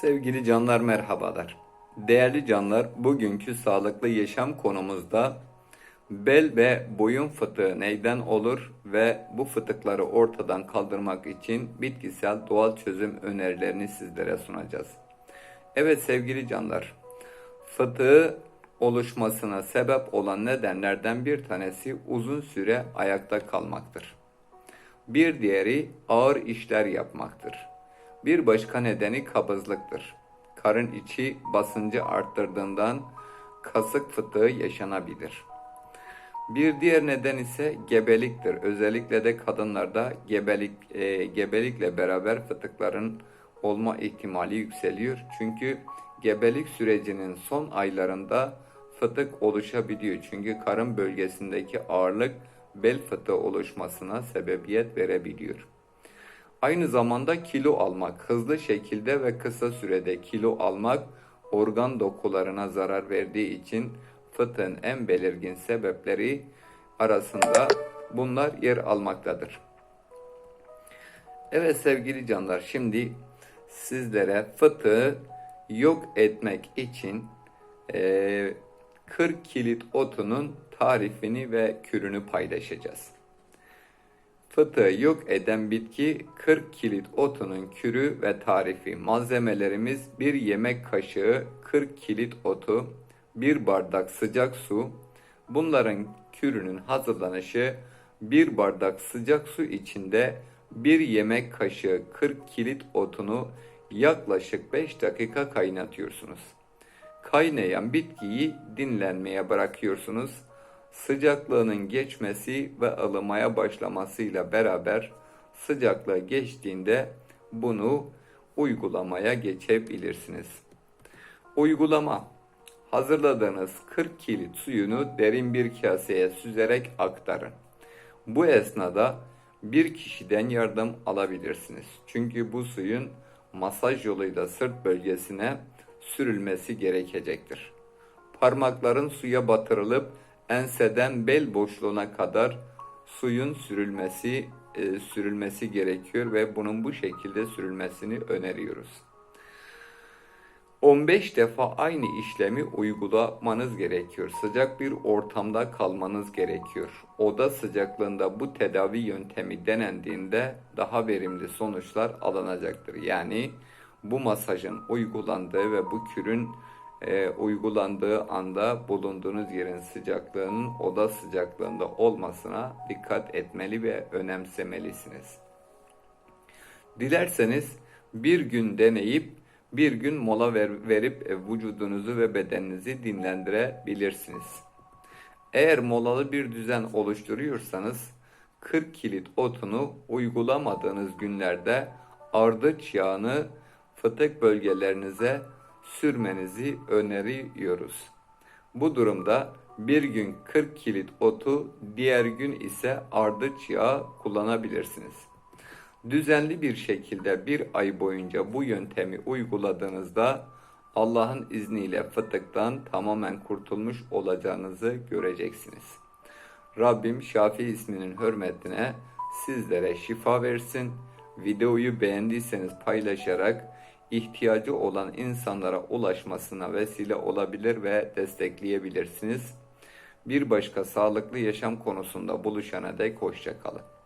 Sevgili canlar merhabalar. Değerli canlar, bugünkü sağlıklı yaşam konumuzda bel ve boyun fıtığı neyden olur ve bu fıtıkları ortadan kaldırmak için bitkisel doğal çözüm önerilerini sizlere sunacağız. Evet sevgili canlar, fıtığı oluşmasına sebep olan nedenlerden bir tanesi uzun süre ayakta kalmaktır. Bir diğeri ağır işler yapmaktır. Bir başka nedeni kabızlıktır. Karın içi basıncı arttırdığından kasık fıtığı yaşanabilir. Bir diğer neden ise gebeliktir. Özellikle de kadınlarda gebelik e, gebelikle beraber fıtıkların olma ihtimali yükseliyor. Çünkü gebelik sürecinin son aylarında fıtık oluşabiliyor. Çünkü karın bölgesindeki ağırlık bel fıtığı oluşmasına sebebiyet verebiliyor. Aynı zamanda kilo almak, hızlı şekilde ve kısa sürede kilo almak organ dokularına zarar verdiği için fıtığın en belirgin sebepleri arasında bunlar yer almaktadır. Evet sevgili canlar şimdi sizlere fıtığı yok etmek için eee 40 kilit otunun tarifini ve kürünü paylaşacağız. Fıtığı yok eden bitki 40 kilit otunun kürü ve tarifi. Malzemelerimiz 1 yemek kaşığı 40 kilit otu, 1 bardak sıcak su. Bunların kürünün hazırlanışı 1 bardak sıcak su içinde 1 yemek kaşığı 40 kilit otunu yaklaşık 5 dakika kaynatıyorsunuz. Kaynayan bitkiyi dinlenmeye bırakıyorsunuz sıcaklığının geçmesi ve ılımaya başlamasıyla beraber sıcaklığı geçtiğinde bunu uygulamaya geçebilirsiniz. Uygulama Hazırladığınız 40 kilit suyunu derin bir kaseye süzerek aktarın. Bu esnada bir kişiden yardım alabilirsiniz. Çünkü bu suyun masaj yoluyla sırt bölgesine sürülmesi gerekecektir. Parmakların suya batırılıp enseden bel boşluğuna kadar suyun sürülmesi e, sürülmesi gerekiyor ve bunun bu şekilde sürülmesini öneriyoruz. 15 defa aynı işlemi uygulamanız gerekiyor. Sıcak bir ortamda kalmanız gerekiyor. Oda sıcaklığında bu tedavi yöntemi denendiğinde daha verimli sonuçlar alınacaktır. Yani bu masajın uygulandığı ve bu kürün e, uygulandığı anda bulunduğunuz yerin sıcaklığının oda sıcaklığında olmasına dikkat etmeli ve önemsemelisiniz. Dilerseniz bir gün deneyip bir gün mola ver, verip e, vücudunuzu ve bedeninizi dinlendirebilirsiniz. Eğer molalı bir düzen oluşturuyorsanız 40 kilit otunu uygulamadığınız günlerde ardıç yağını fıtık bölgelerinize sürmenizi öneriyoruz. Bu durumda bir gün 40 kilit otu, diğer gün ise ardıç yağı kullanabilirsiniz. Düzenli bir şekilde bir ay boyunca bu yöntemi uyguladığınızda Allah'ın izniyle fıtıktan tamamen kurtulmuş olacağınızı göreceksiniz. Rabbim Şafi isminin hürmetine sizlere şifa versin. Videoyu beğendiyseniz paylaşarak ihtiyacı olan insanlara ulaşmasına vesile olabilir ve destekleyebilirsiniz. Bir başka sağlıklı yaşam konusunda buluşana dek hoşçakalın.